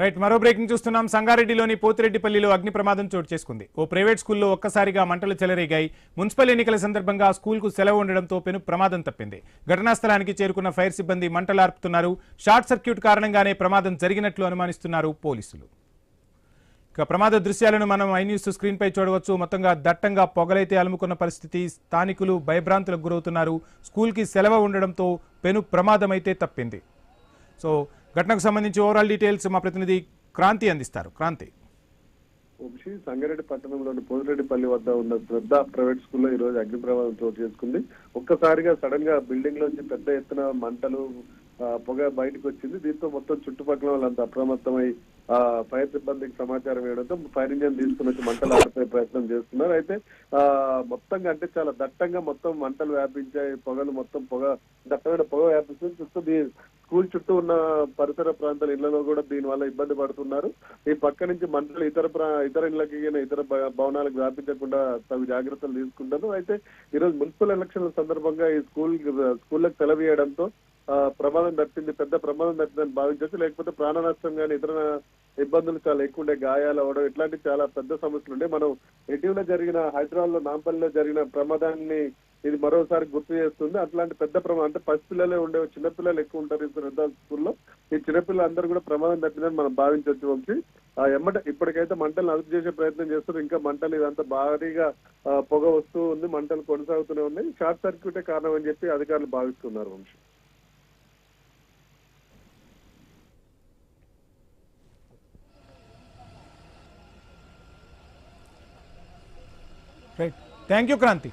Right మరో breaking చూస్తున్నాం. సంగారెడ్డిలోని పోతిరెడ్డిపల్లిలో అగ్ని ప్రమాదం చోటు చేసుకుంది. ఓ ప్రైవేట్ స్కూల్లో ఒక్కసారిగా మంటలు చెలరేగాయి. మున్సిపల్ ఎన్నికల సందర్భంగా స్కూల్కు సెలవు ఉండడంతో పెను ప్రమాదం తప్పింది. ఘటనా స్థలానికి చేరుకున్న ఫైర్ సిబ్బంది మంటలు ఆర్పుతున్నారు. షార్ట్ సర్క్యూట్ కారణంగానే ప్రమాదం జరిగినట్లు అనుమానిస్తున్నారు పోలీసులు. ఇక ప్రమాద దృశ్యాలను మనం ఐన్యూస్ స్క్రీన్పై చూడవచ్చు. మొత్తంగా దట్టంగా పొగలైతే అలుముకున్న పరిస్థితి. స్థానికులు భయభ్రాంతులకు గురవుతున్నారు. స్కూల్కి సెలవు ఉండడంతో పెను ప్రమాదం అయితే తప్పింది. సో ఘటనకు సంబంధించి ఓవరాల్ డీటెయిల్స్ మా ప్రతినిధి క్రాంతి అందిస్తారు. క్రాంతి. వంశీ సంగారెడ్డి పట్టణంలోని పోతిరెడ్డిపల్లి వద్ద ఉన్న శ్రద్ధ ప్రైవేట్ స్కూల్లో ఈ రోజు అగ్ని ప్రమాదం చోటు చేసుకుంది. ఒక్కసారిగా సడన్గా బిల్డింగ్ లోంచి పెద్ద ఎత్తున మంటలు పొగ బయటకు వచ్చింది. దీంతో మొత్తం చుట్టుపక్కల వాళ్ళంతా అప్రమత్తమై ఆ ఫైర్ సిబ్బందికి సమాచారం ఇవ్వడంతో ఫైర్ ఇంజన్ తీసుకుని వచ్చి మంటలు ఆడిపోయే ప్రయత్నం చేస్తున్నారు. అయితే ఆ మొత్తంగా అంటే చాలా దట్టంగా మొత్తం మంటలు వ్యాపించాయి. పొగలు మొత్తం పొగ దట్టమైన పొగ వ్యాపిస్తుంది. చూస్తూ దీ- స్కూల్ చుట్టూ ఉన్న పరిసర ప్రాంతాల ఇళ్ళలో కూడా దీని వల్ల ఇబ్బంది పడుతున్నారు. ఈ పక్క నుంచి మంటలు ఇతర ప్రా- ఇతర ఇళ్ళకి ఇతర భ- భవనాలకు వ్యాపించకుండా తగు జాగ్రత్తలు తీసుకుంటారు. అయితే ఈరోజు మున్సిపల్ ఎలక్షన్ల సందర్భంగా ఈ స్కూల్ స్కూళ్ళకి సెలవు ప్రమాదం తప్పింది పెద్ద ప్రమాదం తప్పిందని భావించవచ్చు. లేకపోతే ప్రాణ నష్టం కానీ ఇతర ఇబ్బందులు చాలా ఎక్కువ ఉండే గాయాలు అవడం ఇట్లాంటి చాలా పెద్ద సమస్యలు ఉండే. మనం ఇటీవల జరిగిన హైదరాబాద్లో నాంపల్లిలో జరిగిన ప్రమాదాన్ని ఇది మరోసారి గుర్తు చేస్తుంది. అట్లాంటి పెద్ద ప్రమాదం అంటే పసిపిల్లలే ఉండే చిన్నపిల్లలు ఎక్కువ ఉంటారు ఇప్పుడు స్కూల్లో. ఈ చిన్నపిల్లలందరూ కూడా ప్రమాదం తప్పిందని మనం భావించవచ్చు వంశీ. ఆ ఎమ్మట ఇప్పటికైతే మంటలు అదుపు చేసే ప్రయత్నం చేస్తారు. ఇంకా మంటలు ఇదంతా భారీగా పొగ వస్తూ ఉంది మంటలు కొనసాగుతూనే ఉన్నాయి. షార్ట్ సర్క్యూటే కారణం అని చెప్పి అధికారులు భావిస్తున్నారు Vamshi. Right thank you Kranti